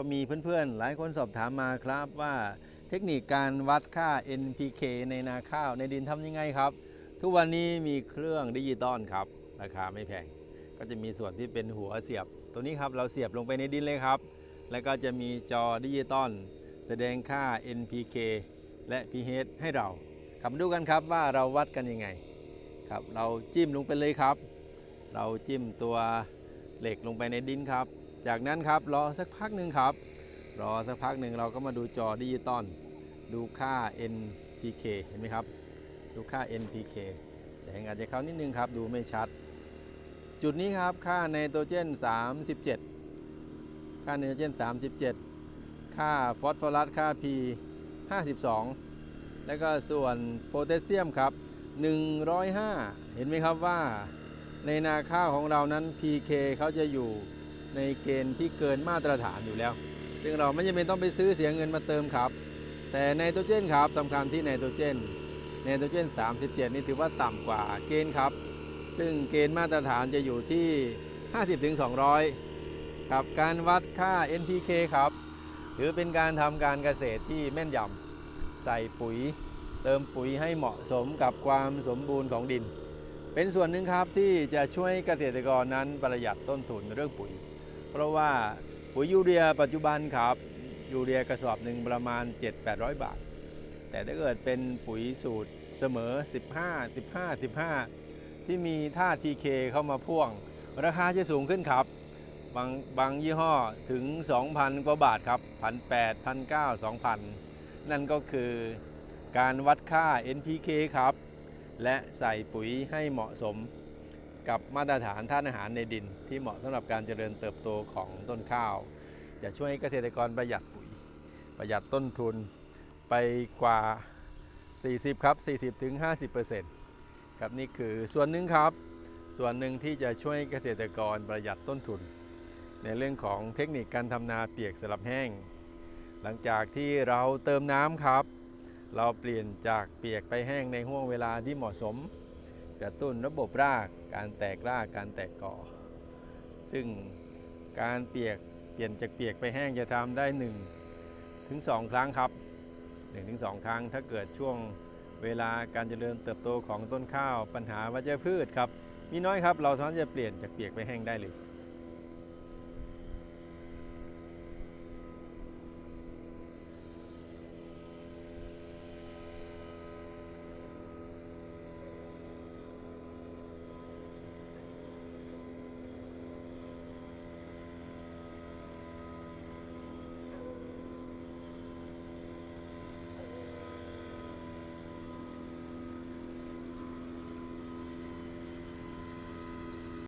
ก็มีเพื่อนๆ หลายคนสอบถามมาครับว่าเทคนิคการวัดค่า NPK ในนาข้าวในดินทำยังไงครับ ทุกวันนี้มีเครื่องดิจิตอลครับ ราคาไม่แพง ก็จะมีส่วนที่เป็นหัวเสียบ ตัวนี้ครับเราเสียบลงไปในดินเลยครับ แล้วก็จะมีจอดิจิตอลแสดงค่า NPK และ pH ให้เราครับมาดูกันครับว่าเราวัดกันยังไงครับ เราจิ้มลงไปเลยครับ เราจิ้มตัวเหล็กลงไปในดินครับ จากนั้นครับรอสักพักหนึ่งครับ รอสักพักหนึ่งเราก็มาดูจอดิจิตอลดูค่า NPK เห็นไหมครับ ดูค่า NPK แสงอาจจะเข้านิดนึงครับ ดูไม่ชัด จุดนี้ครับค่าไนโตรเจน 37 ค่าไนโตรเจน 37 ค่าฟอสฟอรัสค่า P 52 แล้วก็ส่วนโพแทสเซียมครับ 105 เห็นไหมครับว่าในนาข้าวของเรานั้น PK เขาจะอยู่ ในเกณฑ์ที่เกินมาตรฐานอยู่แล้ว ซึ่งเราไม่จำเป็นต้องไปซื้อเสียเงินมาเติมครับ แต่ไนโตรเจนครับสำคัญที่ไนโตรเจนไนโตรเจน 37 นี่ถือว่าต่ำกว่าเกณฑ์ครับ ซึ่งเกณฑ์มาตรฐานจะอยู่ที่ 50-200 ครับ การวัดค่า NPK ครับ ถือเป็นการทำการเกษตรที่แม่นยำใส่ปุ๋ย เติมปุ๋ยให้เหมาะสมกับความสมบูรณ์ของดิน เป็นส่วนหนึ่งครับที่จะช่วยเกษตรกรนั้นประหยัดต้นทุนเรื่องปุ๋ย ราะว่าปุ๋ยยูเรียปัจจุบันครับ ยูเรียกระสอบหนึ่งประมาณ 7-800 บาท แต่ถ้าเกิดเป็นปุ๋ยสูตรเสมอ 15 15 15 ที่มีธาตุ PK เข้ามาพ่วง ราคาจะสูงขึ้นครับ บางบางยี่ห้อถึง 2,000 กว่าบาทครับ 1,800 1,900 2,000 นั่นก็คือการวัดค่า NPK ครับ และใส่ปุ๋ยให้เหมาะสม กับมาตรฐานธาตุอาหารในดิน ที่เหมาะสำหรับการเจริญเติบโตของต้นข้าว จะช่วยให้เกษตรกรประหยัดปุ๋ย ประหยัดต้นทุนไปกว่า 40 ครับ 40ถึง50%ครับนี่คือส่วนหนึ่งครับ ส่วนหนึ่งที่จะช่วยเกษตรกรประหยัดต้นทุน ในเรื่องของเทคนิคการทำนาเปียกสลับแห้ง หลังจากที่เราเติมน้ำครับ เราเปลี่ยนจากเปียกไปแห้งในห่วงเวลาที่เหมาะสม กระตุ้นระบบราก การแตกราก การแตกกอซึ่งการเปียกเปลี่ยนจากเปียกไปแห้งจะทำได้ 1 ถึง 2 ครั้งครับ 1 ถึง 2 ครั้ง ถ้าเกิดช่วงเวลาการเจริญเติบโตของต้นข้าว ปัญหาวัชพืชครับ มีน้อยครับ เราสามารถจะเปลี่ยนจากเปียกไปแห้งได้เลย